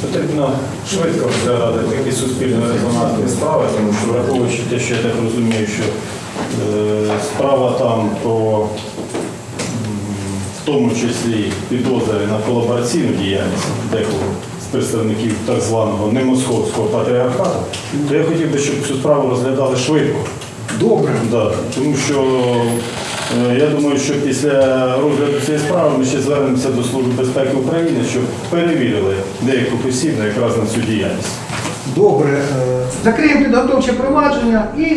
Потрібно швидко розглядати такі суспільно резонансні справи, тому що враховуючи те, що я так розумію, що е, справа там про в тому числі підозри на колабораційну діяльність декого представників так званого немосковського патріархату, то я хотів би, щоб цю справу розглядали швидко. Добре. Да, тому що е, я думаю, що після розгляду цієї справи ми ще звернемося до Служби безпеки України, щоб перевірили деяких осіб на якраз на цю діяльність. Добре. Е, Закриємо підготовче провадження і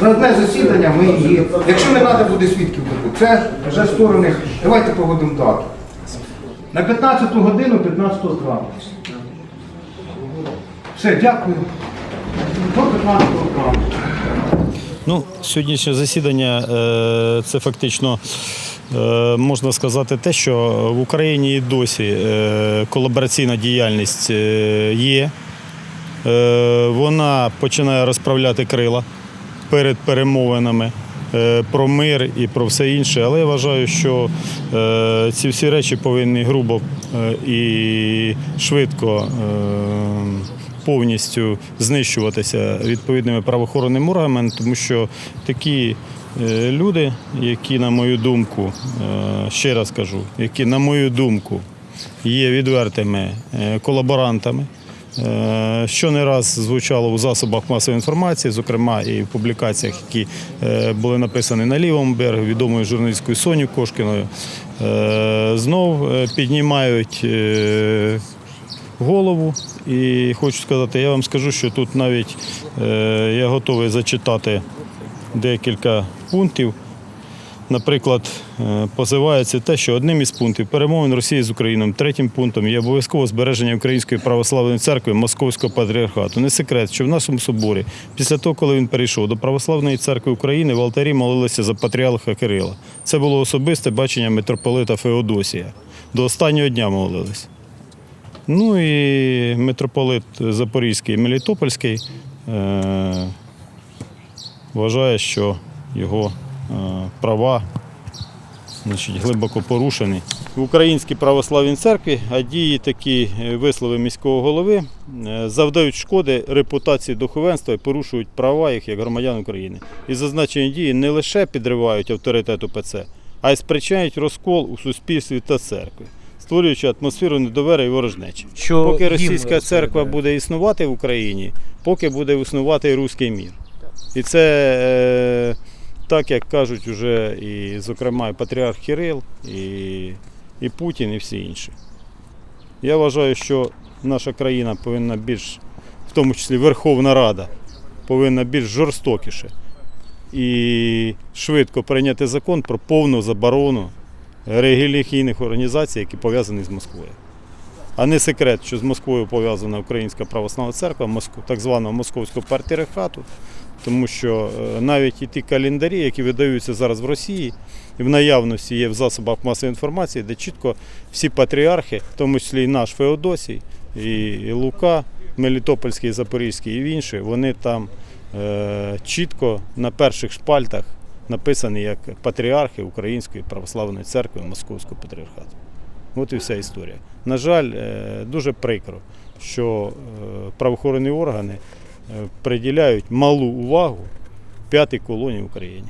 за одне засідання ми її. Якщо не треба буде свідків це вже сторони. Давайте погодимо дату. На 15 годину 15 травня. Все, дякую. До 15 травня. Ну, сьогоднішнє засідання е, це фактично е, можна сказати те, що в Україні і досі е, колабораційна діяльність є. Вона починає розправляти крила перед перемовинами про мир і про все інше. Але я вважаю, що е, ці всі речі повинні грубо е, і швидко е, повністю знищуватися відповідними правоохоронними органами, тому що такі е, люди, які, на мою думку, е, ще раз кажу, які, на мою думку, є відвертими е, колаборантами. Е, Що не раз звучало у засобах масової інформації, зокрема і в публікаціях, які е, були написані на лівому берегу, відомою журналісткою Соню Кошкіною, е, знов піднімають голову. І хочу сказати, я вам скажу, що тут навіть я готовий зачитати декілька пунктів. Наприклад, е, позивається те, що одним із пунктів перемовин Росії з Україною, третім пунктом є обов'язково збереження Української православної церкви Московського патріархату. Не секрет, що в нашому соборі, після того, коли він перейшов до Православної церкви України, в алтарі молилися за патріарха Кирила. Це було особисте бачення митрополита Феодосія. До останнього дня молились. Ну і митрополит Запорізький і Мелітопольський е, вважає, що його права значить, глибоко порушені. В Українській православній церкві, а дії такі е, вислови міського голови е, завдають шкоди репутації духовенства і порушують права їх як громадян України. І зазначені дії не лише підривають авторитет УПЦ, а й спричиняють розкол у суспільстві та церкві, створюючи атмосферу недовіри і ворожнечі. Що Поки російська церква буде існувати в Україні, поки буде існувати і руський мір. І це е, так, як кажуть уже і, зокрема, і патріарх Кирил, і, і Путін, і всі інші. Я вважаю, що наша країна повинна більш, в тому числі Верховна Рада, повинна більш жорстокіше і швидко прийняти закон про повну заборону релігійних організацій, які пов'язані з Москвою. А не секрет, що з Москвою пов'язана Українська православна церква, так званого московського патріархату, тому що е, навіть і ті календарі, які видаються зараз в Росії, і в наявності є в засобах масової інформації, де чітко всі патріархи, в тому числі і наш Феодосій, і, Лука, Мелітопольський, Запорізький і інші, вони там е, чітко на перших шпальтах написані як патріархи Української православної церкви Московського патріархату. От і вся історія. На жаль, е, дуже прикро, що правоохоронні органи приділяють малу увагу п'ятій колонії в Україні.